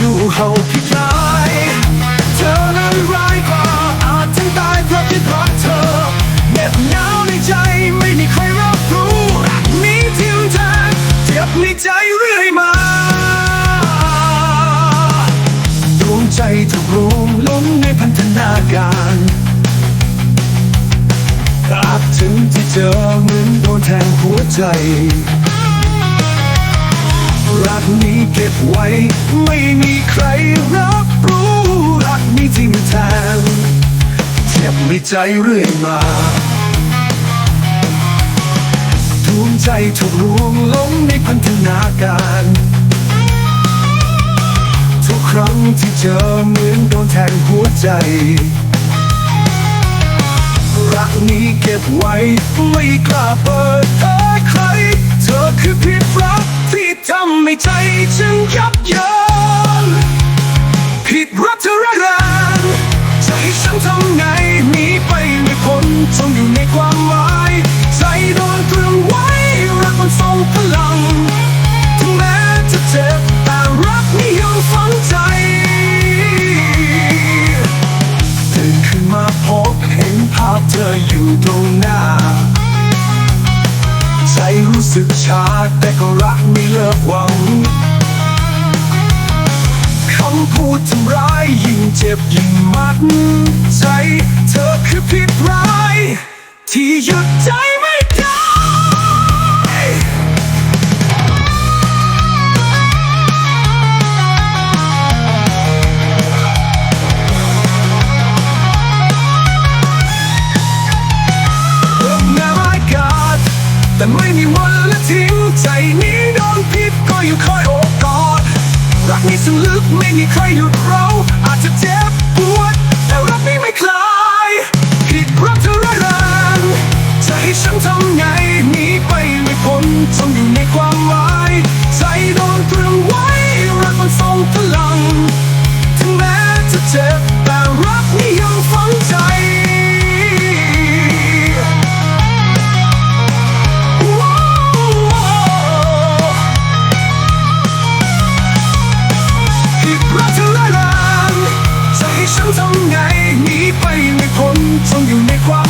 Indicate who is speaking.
Speaker 1: รู้เฮ เจอเหมือนโดนแทงหัวใจ รักนี้เก็บไว้ ไม่มีใครรับรู้ รักนี้ทิ้งแทนเจ็บในใจเรื่อยมาดวงใจถูกลวงลงในพันธนาการ ทุกครั้งที่เจอเหมือนโดนแทงหัวใจ ไว้ ไม่กล้าเปิดเผยใคร เธอคือผิดรักที่ทำให้ใจฉันยับเยินผิดรักเธอแรา สึกชาแต่ก็รักไม่เลิกหวังคำพูดทำร้ายยิ่งเจ็บยิ่งมัดใจ เธอคือผิดร้าย ที่หยุดใจไม่ได้แม้ร้าแต่ไม่มีวัน ทิ้งใจนี้โดนพิษก็ยังคอยโอบกอดรักนี้สุดลึกไม่มีใครหยุด ต้องไงหนีไปไม่พ้นต้องอยู่ในความ